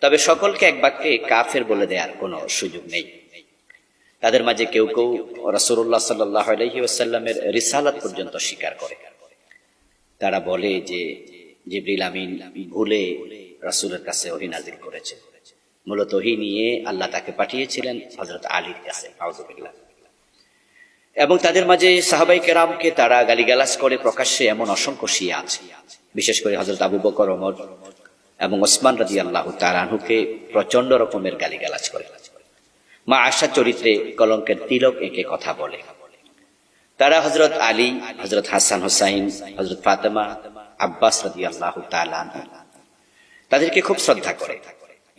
তবে সকলকে এক বাক্যে কাফের বলে দেওয়ার কোনো সুযোগ নেই। তাদের মাঝে কেউ কেউ রসুল্লাহ সাল্লাহ রিসালাত পর্যন্ত স্বীকার করে। তারা বলে যে, জিবরিল আমিন ভুলে রাসূলের কাছে ওহি নাজিল করেছে। মূলত ওহি নিয়ে আল্লাহ তাকে পাঠিয়েছিলেন হজরত আলীর কাছে এবং তাদের মাঝে সাহাবাই কেরামকে তারা গালিগালাজ করে প্রকাশ্যে এমন অসংখ্য শিয়া আছে। বিশেষ করে হজরত আবু বকর, ওমর এবং ওসমান রাজি আল্লাহ তারানুকে প্রচণ্ড রকমের গালিগালাজ করে। মা আশা চরিত্রে কলঙ্কের তিলক এঁকে কথা বলে। তারা হজরত আলী হজরত হাসান হোসাইন হজরত ফাতেমা, আব্বাস রাজি আল্লাহ তাদেরকে খুব শ্রদ্ধা করে।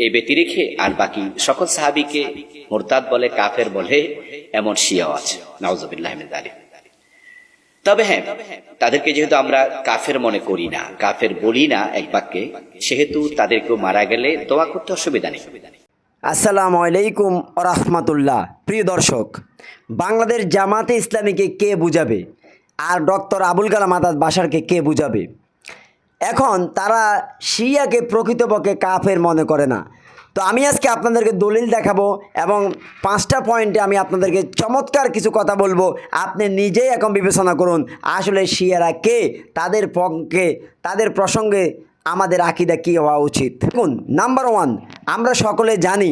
এই ব্যতি রেখে আর বাকি সকল সাহাবিকে মোরতাদ বলে কাফের বলে এমন শিয়াও আছে। নওয়াজবিল্লাহ আলী তবে হ্যাঁ তাদেরকে যেহেতু আমরা কাফের মনে করি না, কাফের বলি না এক বাক্যে, সেহেতু তাদেরকেও মারা গেলে দোয়া করতে অসুবিধা নেই। আসসালামু আলাইকুম রহমতুল্লাহ। প্রিয় দর্শক, বাংলাদেশ জামাতে ইসলামীকে কে বুঝাবে? আর ডক্টর আবুল কালাম আজাদ বাসারকে কে বুঝাবে? এখন তারা শিয়াকে প্রকৃতপক্ষে কাফের মনে করে না। তো আমি আজকে আপনাদেরকে দলিল দেখাবো এবং পাঁচটা পয়েন্টে আমি আপনাদেরকে চমৎকার কিছু কথা বলব। আপনি নিজেই এখন বিবেচনা করুন, আসলে শিয়ারা কে? তাদের পক্ষে, তাদের প্রসঙ্গে আমাদের আকিদা কী হওয়া উচিত? দেখুন নাম্বার ওয়ান আমরা সকলে জানি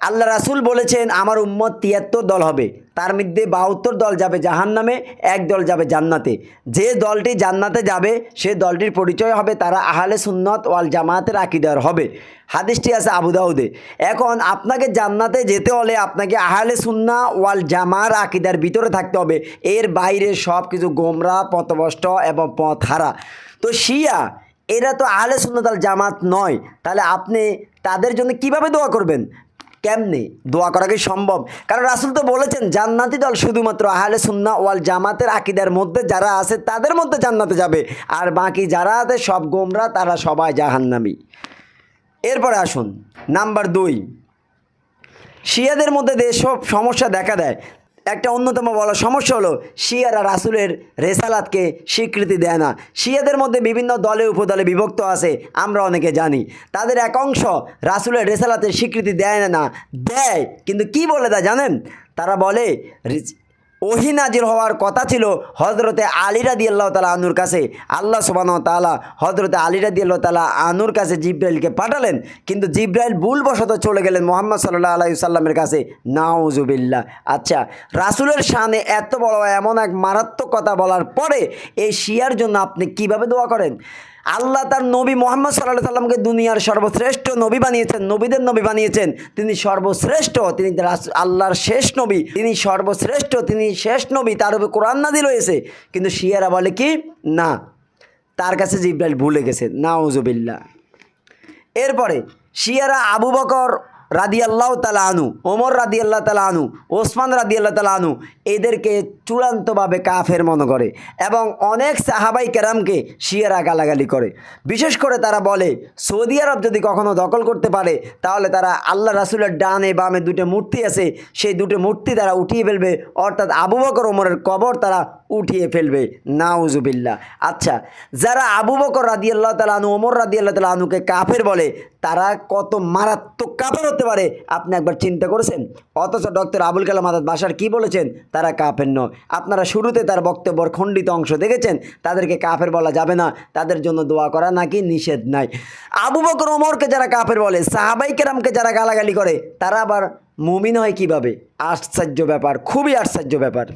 আল্লাহ রাসুল বলেছেন, আমার উম্মত তিয়াত্তর দল হবে। তার মধ্যে বাহাত্তর দল যাবে জাহান নামে এক দল যাবে জান্নাতে। যে দলটি জান্নাতে যাবে, সে দলটির পরিচয় হবে তারা আহলে সুন্নত ওয়াল জামাতের আকিদার হবে। হাদিসটি আছে আবুদাউদে এখন আপনাকে জান্নাতে যেতে হলে আপনাকে আহলে সুন্না ওয়াল জামার আকিদার ভিতরে থাকতে হবে। এর বাইরে সব কিছু গোমরা পথভষ্ট এবং পথ হারা তো শিয়া, এরা তো আহলে সুন্নত আল জামাত নয়। তাহলে আপনি তাদের জন্য কীভাবে দোয়া করবেন? কেমনে? দোয়া করা কি সম্ভব? কারণ রাসুল তো বলেছেন, জান্নাতি দল শুধুমাত্র আহলে সুন্না ওয়াল জামাতের আকিদার মধ্যে যারা আছে, তাদের মধ্যে জান্নাতে যাবে। আর বাকি যারা আছে, সব গোমরা, তারা সবাই জাহান্নামি। এরপরে আসুন, নাম্বার দুই। শিয়াদের মধ্যে যেসব সমস্যা দেখা দেয় একটা অন্যতম বড় সমস্যা হলো শিয়ারা রাসুলের রেসালাতকে স্বীকৃতি দেয় না। শিয়াদের মধ্যে বিভিন্ন দলে উপদলে বিভক্ত আছে, আমরা অনেকে জানি। তাদের এক অংশ রাসুলের রেসালাতের স্বীকৃতি দেয় না, দেয়। কিন্তু কি বলে তা জানেন? তারা বলে ওহি নাজির হওয়ার কথা ছিল হজরতে আলী রাদি আল্লাহ তালা আনুর কাছে। আল্লাহ সুবান তালা হজরতে আলী রাদি আল্লাহ তালা আনুর কাছে জিব্রাইলকে পাঠালেন। কিন্তু জিব্রাইল ভুলবশত চলে গেলেন মোহাম্মদ সাল্লাহ আলাই সাল্লামের কাছে। নাউজুবিল্লা আচ্ছা রাসুলের শানে এত বড় এমন এক মারাত্মক কথা বলার পরে এই শিয়ার জন্য আপনি কীভাবে দোয়া করেন? আল্লাহ তার নবী মোহাম্মদ সাল্লাহ সাল্লামকে দুনিয়ার সর্বশ্রেষ্ঠ নবী বানিয়েছেন, নবীদের নবী বানিয়েছেন। তিনি সর্বশ্রেষ্ঠ, তিনি আল্লাহর শেষ নবী, তিনি সর্বশ্রেষ্ঠ, তিনি শেষ নবী, তার উপরে কোরআন নাদিল হয়েছে। কিন্তু শিয়ারা বলে কি? না। তার কাছে জিব্রাইল ভুলে গেছে। নাউজুবিল্লা এরপরে শিয়ারা আবু বকর রাদি আল্লাহ তালা আনু ওমর রাদি আল্লাহ তালা আনু ওসমান রাদি আল্লাহ তালা আনু এদেরকে চূড়ান্তভাবে কাফের মনে করে এবং অনেক সাহাবাই কেরামকে শিয়ারা গালাগালি করে। বিশেষ করে তারা বলে, সৌদি আরব যদি কখনো দখল করতে পারে, তাহলে তারা আল্লাহ রাসুলের ডানে বামে দুটো মূর্তি আছে, সেই দুটো মূর্তি তারা উঠিয়ে ফেলবে, অর্থাৎ আবু বকর ওমরের কবর তারা উঠিয়ে ফেলবে নাউজুবিল্লা আচ্ছা যারা আবু বকর রাদি আল্লাহ তালা আনু ওমর রাদি আল্লাহ তালা আনুকে কাফের বলে, তারা কত মারাত্মক কাফের হতে পারে, আপনি একবার চিন্তা করেছেন? অথচ ডক্টর আবুল কালাম আজাদ বাসার কি বলেছেন? তারা কাফের নয়। আপনারা শুরুতে তার বক্তব্যর খণ্ডিত অংশ দেখেছেন, তাদেরকে কাফের বলা যাবে না, তাদের জন্য দোয়া করা নাকি নিষেধ নাই। আবু বকর, ওমরকে যারা কাফের বলে, সাহাবাই কেরামকে যারা গালাগালি করে, তারা আবার মুমিন হয় কীভাবে? আশ্চর্য ব্যাপার, খুবই আশ্চর্য ব্যাপার।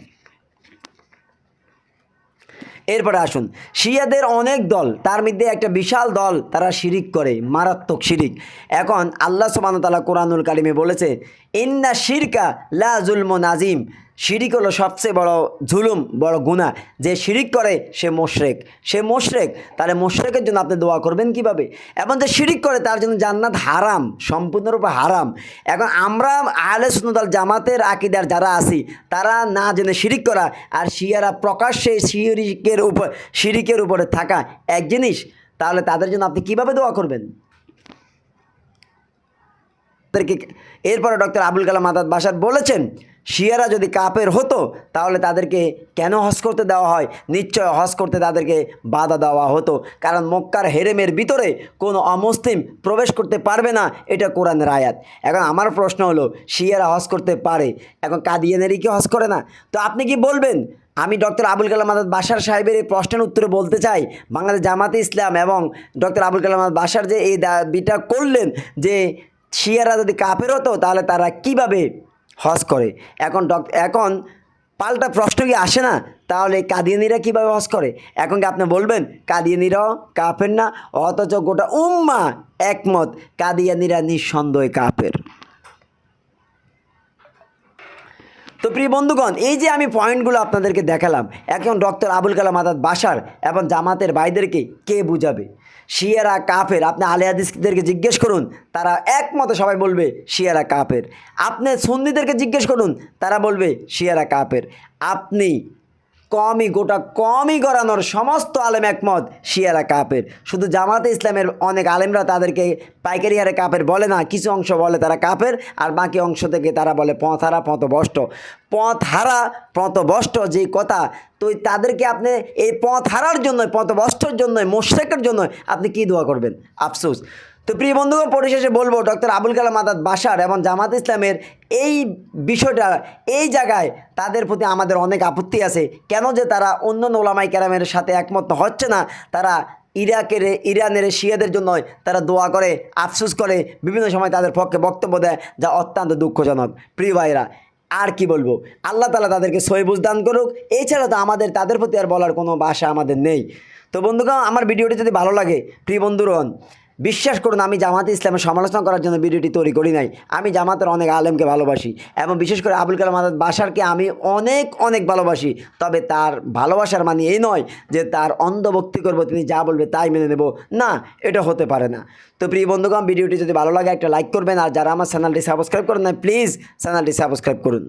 এরপরে আসুন। শিয়াদের অনেক দল, তার মধ্যে একটা বিশাল দল তারা শিরিক করে, মারাত্মক শিরিক। এখন আল্লাহ সুবাহতাল্লাহ কোরআনুল কালিমে বলেছে, ইন্না শিরকা লা জুলম নাজিম শিরিক হলো সবচেয়ে বড় জুলুম, বড় গুণা যে শিরিক করে, সে মোশরেক। সে মোশরেক, তাহলে মোশরেকের জন্য আপনি দোয়া করবেন কীভাবে? এবং যে শিরিক করে, তার জন্য জান্নাত হারাম, সম্পূর্ণরূপে হারাম। এখন আমরা আহলে সুন্দর জামাতের আকিদার যারা আছি, তারা না জেনে শিরিক করা, আর শিয়ারা প্রকাশ্যে শিরিকের উপর শিরিকের উপরে থাকা এক জিনিস, তাহলে তাদের জন্য আপনি কীভাবে দোয়া করবেন? তাদেরকে এরপরে ডক্টর আবুল কালাম আজাদ বাসার বলেছেন, শিয়ারা যদি কাপের হতো, তাহলে তাদেরকে কেন হজ করতে দেওয়া হয়? নিশ্চয় হজ করতে তাদেরকে বাধা দেওয়া হতো। কারণ মক্কার হেরেমের ভিতরে কোনো অমুসলিম প্রবেশ করতে পারবে না, এটা কোরআনের আয়াত। এখন আমার প্রশ্ন হলো, শিয়ারা হজ করতে পারে? এখন কাদিয়ানেরই কি হজ করে না? তো আপনি কি বলবেন? আমি ডক্টর আবুল কালাম আজাদ বাসার সাহেবের এই প্রশ্নের উত্তরে বলতে চাই, বাংলাদেশ জামাতে ইসলাম এবং ডক্টর আবুল কালাম আজাদ বাসার যে এই দাবিটা করলেন যে শিয়ারা যদি কাপের হতো, তাহলে তারা কীভাবে হজ করে? এখন ডক, এখন পাল্টা প্রশ্ন কি আসে না? তাহলে কাদিয়ানিরা কীভাবে হজ করে? এখন কি আপনি বলবেন, কাদিয়ানিরাও কাফের না? অথচ গোটা উম্মা একমত, কাদিয়ানিরা নিঃসন্দেহে কাফের। তো প্রিয় বন্ধুগণ, এই যে আমি পয়েন্টগুলো আপনাদেরকে দেখালাম, এখন ডক্টর আবুল কালাম আজাদ বাসার এবং জামাতের ভাইদেরকে কে বুঝাবে? শিয়ারা কাফের। আপনি আলে হাদিসদেরকে জিজ্ঞেস করুন, তারা একমত সবাই বলবে শিয়ারা কাফের। আপনি সুন্নিদেরকে জিজ্ঞেস করুন, তারা বলবে শিয়ারা কাফের। আপনি কমই, গোটা কমই গড়ানোর সমস্ত আলেম একমত শিয়ারা কাপের। শুধু জামাতে ইসলামের অনেক আলেমরা তাদেরকে পাইকারি হারে কাপের বলে না, কিছু অংশ বলে তারা কাপের, আর বাকি অংশ থেকে তারা বলে পথহারা পথভষ্ট পথহারা পথভষ্ট যে কথা, তো তাদেরকে আপনি এই পথ হারার জন্য পথভষ্টর জন্য মোশরেকের জন্য আপনি কি দোয়া করবেন? আফসোস। তো প্রিয় বন্ধুগণ, পরিশেষে বলব ডক্টর আবুল কালাম আজাদ বাসার এবং জামাত ইসলামের এই বিষয়টা, এই জায়গায় তাদের প্রতি আমাদের অনেক আপত্তি আছে। কেন যে তারা অন্য ওলামাই ক্যারামের সাথে একমত হচ্ছে না, তারা ইরাকের, ইরানের শিয়াদের জন্য তারা দোয়া করে, আফসুস করে, বিভিন্ন সময় তাদের পক্ষে বক্তব্য দেয়, যা অত্যন্ত দুঃখজনক। প্রিয় ভাইরা আর কি বলব? আল্লাহ তালা তাদেরকে সহিবুজ দান করুক, এছাড়া তো আমাদের, তাদের প্রতি আর বলার কোনো ভাষা আমাদের নেই। তো বন্ধুগণ, আমার ভিডিওটি যদি ভালো লাগে, প্রিয় বন্ধুরন বিশ্বাস করুন, আমি জামাতে ইসলামের সমালোচনা করার জন্য ভিডিওটি তৈরি করি নাই। আমি জামাতের অনেক আলেমকে ভালোবাসি এবং বিশেষ করে আবুল কালাম আজাদ বাসারকে আমি অনেক অনেক ভালোবাসি। তবে তার ভালোবাসার মানে এই নয় যে তার অন্ধভক্তি করব, তিনি যা বলবে তাই মেনে নেব। না, এটা হতে পারে না। তো প্রিয় বন্ধুগণ, ভিডিওটি যদি ভালো লাগে, একটা লাইক করবেন। আর যারা আমার চ্যানেলটি সাবস্ক্রাইব করেন না প্লিজ চ্যানেলটি সাবস্ক্রাইব করুন।